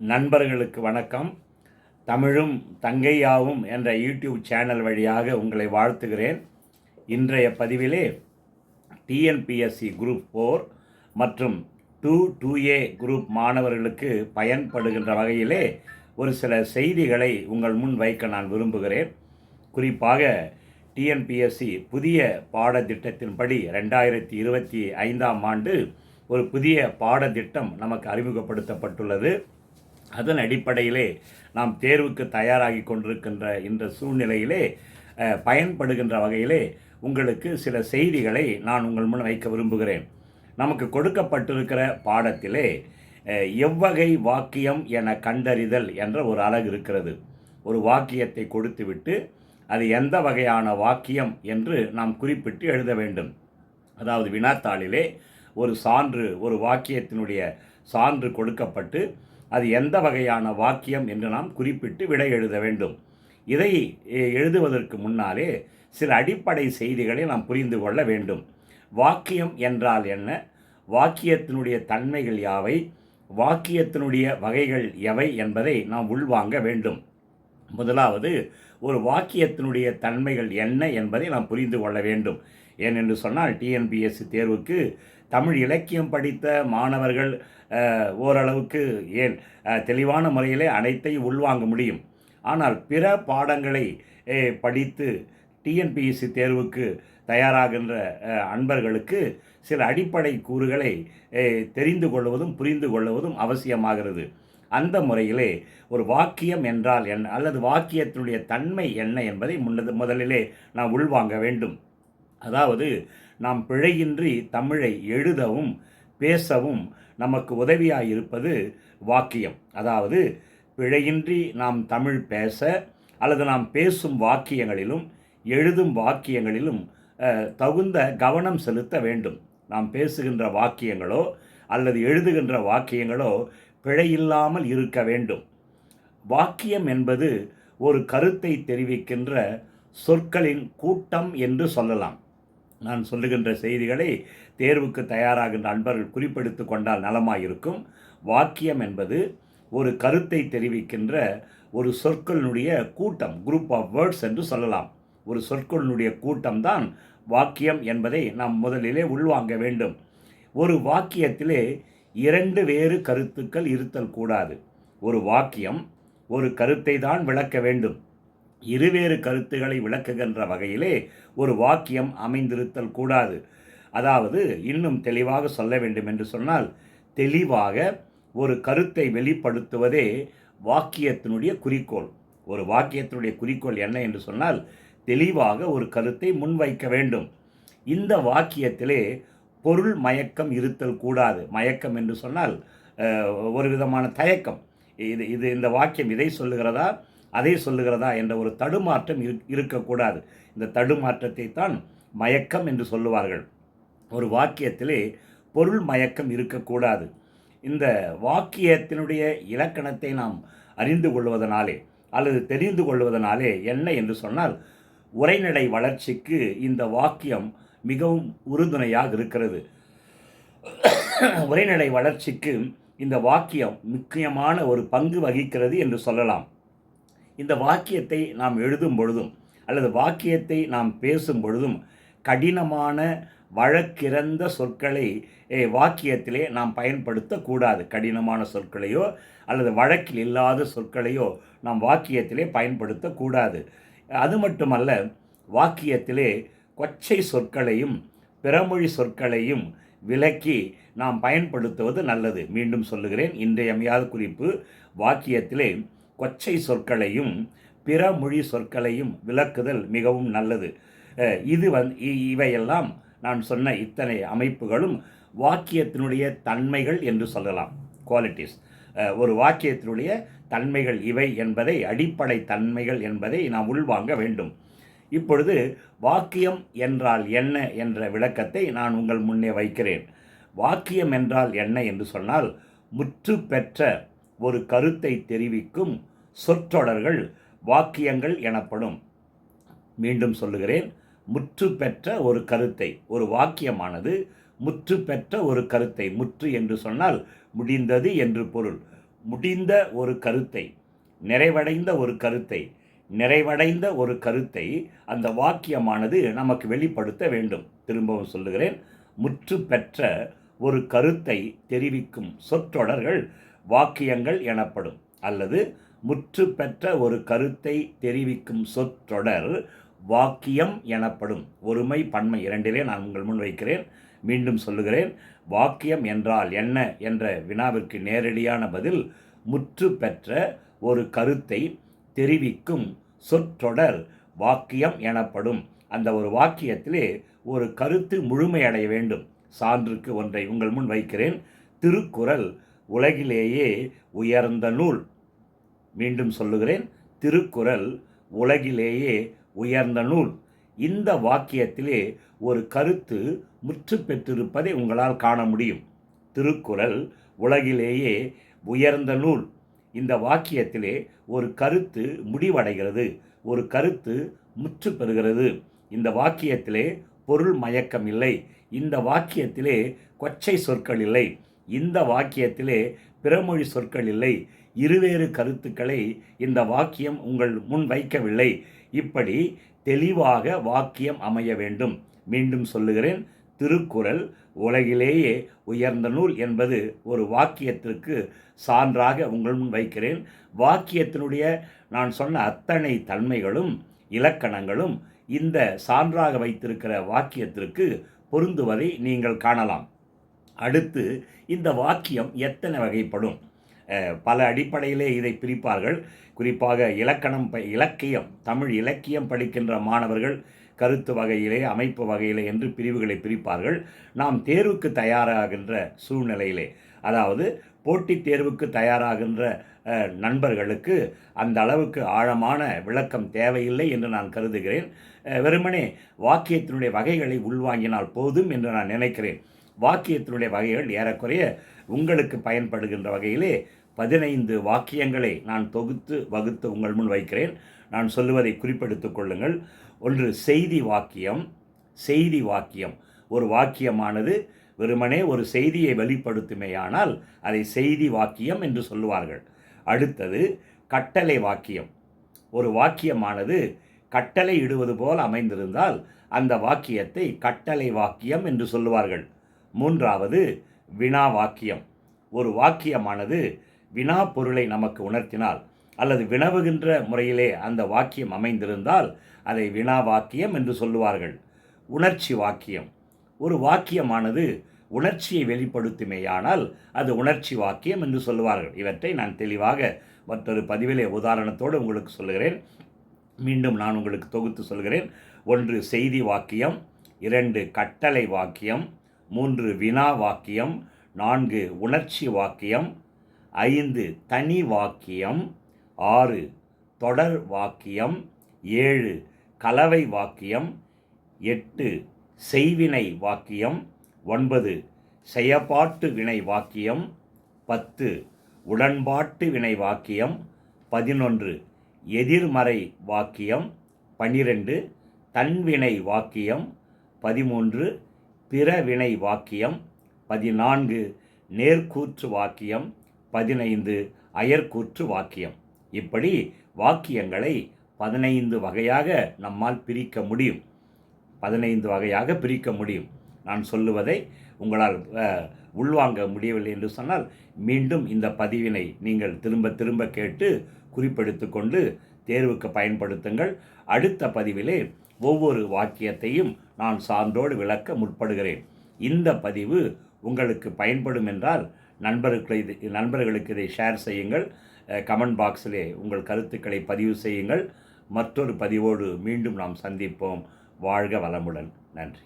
நண்பர்களுக்கு வணக்கம். தமிழும் தங்கையாவும் என்ற யூடியூப் சேனல் வழியாக உங்களை வாழ்த்துகிறேன். இன்றைய பதிவிலே டிஎன்பிஎஸ்சி குரூப் ஃபோர் மற்றும் டூ டூ ஏ குரூப் மாணவர்களுக்கு பயன்படுகின்ற வகையிலே ஒரு சில செய்திகளை உங்கள் முன் வைக்க நான் விரும்புகிறேன். குறிப்பாக டிஎன்பிஎஸ்சி புதிய பாடத்திட்டத்தின்படி ரெண்டாயிரத்தி இருபத்தி ஐந்தாம் ஆண்டு ஒரு புதிய பாடத்திட்டம் நமக்கு அறிமுகப்படுத்தப்பட்டுள்ளது. அதன் அடிப்படையிலே நாம் தேர்வுக்கு தயாராகி கொண்டிருக்கின்ற இந்த சூழ்நிலையிலே பயன்படுகின்ற வகையிலே உங்களுக்கு சில செய்திகளை நான் உங்கள் முன் வைக்க விரும்புகிறேன். நமக்கு கொடுக்கப்பட்டிருக்கிற பாடத்திலே எவ்வகை வாக்கியம் என கண்டறிதல் என்ற ஒரு அலகு இருக்கிறது. ஒரு வாக்கியத்தை கொடுத்துவிட்டு அது எந்த வகையான வாக்கியம் என்று நாம் குறிப்பிட்டு எழுத வேண்டும். அதாவது வினாத்தாளிலே ஒரு சான்று ஒரு வாக்கியத்தினுடைய சான்று கொடுக்கப்பட்டு அது எந்த வகையான வாக்கியம் என்று நாம் குறிப்பிட்டு விடை எழுத வேண்டும். இதை எழுதுவதற்கு முன்னாலே சில அடிப்படை செய்திகளை நாம் புரிந்து கொள்ள வேண்டும். வாக்கியம் என்றால் என்ன? வாக்கியத்தினுடைய தன்மைகள் யாவை? வாக்கியத்தினுடைய வகைகள் எவை என்பதை நாம் உள்வாங்க வேண்டும். முதலாவது ஒரு வாக்கியத்தினுடைய தன்மைகள் என்ன என்பதை நாம் புரிந்து கொள்ள வேண்டும். ஏனென்று சொன்னால் டிஎன்பிஎஸ்சி தேர்வுக்கு தமிழ் இலக்கியம் படித்த மாணவர்கள் ஓரளவுக்கு ஏன் தெளிவான முறையிலே அனைத்தையும் உள்வாங்க முடியும். ஆனால் பிற பாடங்களை படித்து டிஎன்பிஎஸ்சி தேர்வுக்கு தயாராகின்ற அன்பர்களுக்கு சில அடிப்படை கூறுகளை தெரிந்து கொள்வதும் புரிந்து கொள்வதும் அவசியமாகிறது. அந்த முறையிலே ஒரு வாக்கியம் என்றால் என்ன அல்லது வாக்கியத்தினுடைய தன்மை என்ன என்பதை முன்னது முதலிலே நாம் உள்வாங்க வேண்டும். அதாவது நாம் பிழையின்றி தமிழை எழுதவும் பேசவும் நமக்கு உதவியாக இருப்பது வாக்கியம். அதாவது பிழையின்றி நாம் தமிழ் பேச அல்லது நாம் பேசும் வாக்கியங்களிலும் எழுதும் வாக்கியங்களிலும் தகுந்த கவனம் செலுத்த வேண்டும். நாம் பேசுகின்ற வாக்கியங்களோ அல்லது எழுதுகின்ற வாக்கியங்களோ பிழையில்லாமல் இருக்க வேண்டும். வாக்கியம் என்பது ஒரு கருத்தை தெரிவிக்கின்ற சொற்களின் கூட்டம் என்று சொல்லலாம். நான் சொல்லுகின்ற செய்திகளை தேர்வுக்கு தயாராகின்ற அன்பர்கள் குறிப்பெடுத்து கொண்டால் நலமாயிருக்கும். வாக்கியம் என்பது ஒரு கருத்தை தெரிவிக்கின்ற ஒரு சொற்களினுடைய கூட்டம் குரூப் ஆஃப் வேர்ட்ஸ் என்று சொல்லலாம். ஒரு சொற்களினுடைய கூட்டம்தான் வாக்கியம் என்பதை நாம் முதலிலே உள்வாங்க வேண்டும். ஒரு வாக்கியத்திலே இரண்டு வேறு கருத்துக்கள் இருத்தல் கூடாது. ஒரு வாக்கியம் ஒரு கருத்தை தான் விளக்க வேண்டும். இருவேறு கருத்துக்களை விளக்குகின்ற வகையிலே ஒரு வாக்கியம் அமைந்திருத்தல் கூடாது. அதாவது இன்னும் தெளிவாக சொல்ல வேண்டும் என்று சொன்னால் தெளிவாக ஒரு கருத்தை வெளிப்படுத்துவதே வாக்கியத்தினுடைய குறிக்கோள். ஒரு வாக்கியத்தினுடைய குறிக்கோள் என்ன என்று சொன்னால் தெளிவாக ஒரு கருத்தை முன்வைக்க வேண்டும். இந்த வாக்கியத்திலே பொருள் மயக்கம் இருத்தல் கூடாது. மயக்கம் என்று சொன்னால் ஒரு விதமான தயக்கம். இது இது இந்த வாக்கியம் இதை சொல்லுகிறதா? அதை சொல்லுகிறதா என்ற ஒரு தடுமாற்றம் இரு இருக்கக்கூடாது. இந்த தடுமாற்றத்தை தான் மயக்கம் என்று சொல்லுவார்கள். ஒரு வாக்கியத்திலே பொருள் மயக்கம் இருக்கக்கூடாது. இந்த வாக்கியத்தினுடைய இலக்கணத்தை நாம் அறிந்து கொள்வதனாலே அல்லது தெரிந்து கொள்வதனாலே என்ன என்று சொன்னால் உரைநடை வளர்ச்சிக்கு இந்த வாக்கியம் மிகவும் உறுதுணையாக இருக்கிறது. உரைநடை வளர்ச்சிக்கு இந்த வாக்கியம் முக்கியமான ஒரு பங்கு வகிக்கிறது என்று சொல்லலாம். இந்த வாக்கியத்தை நாம் எழுதும் பொழுதும் அல்லது வாக்கியத்தை நாம் பேசும் பொழுதும் கடினமான வழக்கிறந்த சொற்களை ஏ, வாக்கியத்திலே நாம் பயன்படுத்தக்கூடாது. கடினமான சொற்களையோ அல்லது வழக்கில் இல்லாத சொற்களையோ நாம் வாக்கியத்திலே பயன்படுத்தக்கூடாது. அது மட்டுமல்ல வாக்கியத்திலே கொச்சை சொற்களையும் பிறமொழி சொற்களையும் விலக்கி நாம் பயன்படுத்துவது நல்லது. மீண்டும் சொல்லுகிறேன் இன்றையமையாத குறிப்பு வாக்கியத்திலே கொச்சை சொற்களையும் பிற மொழி சொற்களையும் விளக்குதல் மிகவும் நல்லது. இது வந் இ- இவையெல்லாம் நான் சொன்ன இத்தனை அமைப்புகளும் வாக்கியத்தினுடைய தன்மைகள் என்று சொல்லலாம். குவாலிட்டிஸ் ஒரு வாக்கியத்தினுடைய தன்மைகள் இவை என்பதை அடிப்படை தன்மைகள் என்பதை நாம் உள்வாங்க வேண்டும். இப்பொழுது வாக்கியம் என்றால் என்ன என்ற விளக்கத்தை நான் உங்கள் முன்னே வைக்கிறேன். வாக்கியம் என்றால் என்ன என்று சொன்னால் முற்று பெற்ற ஒரு கருத்தை தெரிவிக்கும் சொற்றொடர்கள் வாக்கியங்கள் எனப்படும். மீண்டும் சொல்லுகிறேன் முற்று பெற்ற ஒரு கருத்தை ஒரு வாக்கியமானது முற்று பெற்ற ஒரு கருத்தை முற்று என்று சொன்னால் முடிந்தது என்று பொருள். முடிந்த ஒரு கருத்தை நிறைவடைந்த ஒரு கருத்தை நிறைவடைந்த ஒரு கருத்தை அந்த வாக்கியமானது நமக்கு வெளிப்படுத்த வேண்டும். திரும்பவும் சொல்லுகிறேன் முற்று பெற்ற ஒரு கருத்தை தெரிவிக்கும் சொற்றொடர்கள் வாக்கியங்கள் எனப்படும். அல்லது முற்று பெற்ற ஒரு கருத்தை தெரிவிக்கும் சொற்றொடர் வாக்கியம் எனப்படும். ஒருமை பன்மை இரண்டிலே நான் உங்கள் முன் வைக்கிறேன் மீண்டும் சொல்லுகிறேன். வாக்கியம் என்றால் என்ன என்ற வினாவிற்கு நேரடியான பதில் முற்று பெற்ற ஒரு கருத்தை தெரிவிக்கும் சொற்றொடர் வாக்கியம் எனப்படும். அந்த ஒரு வாக்கியத்திலே ஒரு கருத்து முழுமையடைய வேண்டும். சான்றுக்கு ஒன்றை உங்கள் முன் வைக்கிறேன். திருக்குறள் உலகிலேயே உயர்ந்த நூல். மீண்டும் சொல்லுகிறேன் திருக்குறள் உலகிலேயே உயர்ந்த நூல். இந்த வாக்கியத்திலே ஒரு கருத்து முற்று பெற்றிருப்பதை உங்களால் காண முடியும். திருக்குறள் உலகிலேயே உயர்ந்த நூல். இந்த வாக்கியத்திலே ஒரு கருத்து முடிவடைகிறது ஒரு கருத்து முற்று பெறுகிறது. இந்த வாக்கியத்திலே பொருள் மயக்கம் இல்லை இந்த வாக்கியத்திலே கொச்சை சொற்கள் இல்லை. இந்த வாக்கியத்திலே பிறமொழி சொற்கள் இல்லை. இருவேறு கருத்துக்களை இந்த வாக்கியம் உங்கள் முன் வைக்கவில்லை. இப்படி தெளிவாக வாக்கியம் அமைய வேண்டும். மீண்டும் சொல்லுகிறேன் திருக்குறள் உலகிலேயே உயர்ந்த நூல் என்பது ஒரு வாக்கியத்திற்கு சான்றாக உங்கள் முன் வைக்கிறேன். வாக்கியத்தினுடைய நான் சொன்ன அத்தனை தன்மைகளும் இலக்கணங்களும் இந்த சான்றாக வைத்திருக்கிற வாக்கியத்திற்கு பொருந்துவதை நீங்கள் காணலாம். அடுத்து இந்த வாக்கியம் எத்தனை வகைப்படும்? பல அடிப்படையிலே இதை பிரிப்பார்கள். குறிப்பாக இலக்கணம் ப இலக்கியம் தமிழ் இலக்கியம் படிக்கின்ற மாணவர்கள் கருத்து வகையிலே அமைப்பு வகையிலே என்று பிரிவுகளை பிரிப்பார்கள். நாம் தேர்வுக்கு தயாராகின்ற சூழ்நிலையிலே அதாவது போட்டித் தேர்வுக்கு தயாராகின்ற நண்பர்களுக்கு அந்த அளவுக்கு ஆழமான விளக்கம் தேவையில்லை என்று நான் கருதுகிறேன். வெறுமனே வாக்கியத்தினுடைய வகைகளை உள்வாங்கினால் போதும் என்று நான் நினைக்கிறேன். வாக்கியத்தினுடைய வகைகள் ஏறக்குறைய உங்களுக்கு பயன்படுகின்ற வகையிலே பதினைந்து வாக்கியங்களை நான் தொகுத்து வகுத்து உங்கள் முன் வைக்கிறேன். நான் சொல்லுவதை குறிப்பெடுத்து கொள்ளுங்கள். ஒன்று செய்தி வாக்கியம். செய்தி வாக்கியம். ஒரு வாக்கியமானது வெறுமனே ஒரு செய்தியை வெளிப்படுத்துமேயானால் அதை செய்தி வாக்கியம் என்று சொல்லுவார்கள். அடுத்தது கட்டளை வாக்கியம். ஒரு வாக்கியமானது கட்டளை இடுவது போல் அமைந்திருந்தால் அந்த வாக்கியத்தை கட்டளை வாக்கியம் என்று சொல்லுவார்கள். மூன்றாவது வினா வாக்கியம் ஒரு வாக்கியமானது வினா பொருளை நமக்கு உணர்த்தினால் அல்லது வினவுகின்ற முறையிலே அந்த வாக்கியம் அமைந்திருந்தால் அதை வினா வாக்கியம் என்று சொல்லுவார்கள். உணர்ச்சி வாக்கியம். ஒரு வாக்கியமானது உணர்ச்சியை வெளிப்படுத்துமேயானால் அது உணர்ச்சி வாக்கியம் என்று சொல்லுவார்கள். இவற்றை நான் தெளிவாக மற்றொரு பதிவிலே உதாரணத்தோடு உங்களுக்கு சொல்லுகிறேன். மீண்டும் நான் உங்களுக்கு தொகுத்து சொல்கிறேன் ஒன்று செய்தி வாக்கியம் இரண்டு கட்டளை வாக்கியம் மூன்று வினா வாக்கியம் நான்கு உணர்ச்சி வாக்கியம் ஐந்து தனி வாக்கியம் ஆறு தொடர் வாக்கியம் ஏழு கலவை வாக்கியம் எட்டு செய்வினை வாக்கியம் ஒன்பது செயப்பாட்டு வினை வாக்கியம் பத்து உடன்பாட்டு வினை வாக்கியம் பதினொன்று எதிர்மறை வாக்கியம் பனிரெண்டு தன்வினை வாக்கியம் பதிமூன்று பிறவினை வாக்கியம் பதினான்கு நேர்கூற்று வாக்கியம் பதினைந்து அயர்கூற்று வாக்கியம் இப்படி வாக்கியங்களை பதினைந்து வகையாக நம்மால் பிரிக்க முடியும். பதினைந்து வகையாக பிரிக்க முடியும். நான் சொல்லுவதை உங்களால் உள்வாங்க முடியவில்லை என்று சொன்னால் மீண்டும் இந்த பதிவினை நீங்கள் திரும்ப திரும்ப கேட்டு குறிப்பெடுத்து கொண்டு தேர்வுக்கு பயன்படுத்துங்கள். அடுத்த பதிவிலே ஒவ்வொரு வாக்கியத்தையும் நான் சான்றோடு விளக்க முற்படுகிறேன். இந்த பதிவு உங்களுக்கு பயன்படும் என்றால் நண்பர்களை இது நண்பர்களுக்கு இதை ஷேர் செய்யுங்கள். கமெண்ட் பாக்ஸிலே உங்கள் கருத்துக்களை பதிவு செய்யுங்கள். மற்றொரு பதிவோடு மீண்டும் நாம் சந்திப்போம். வாழ்க வளமுடன். நன்றி.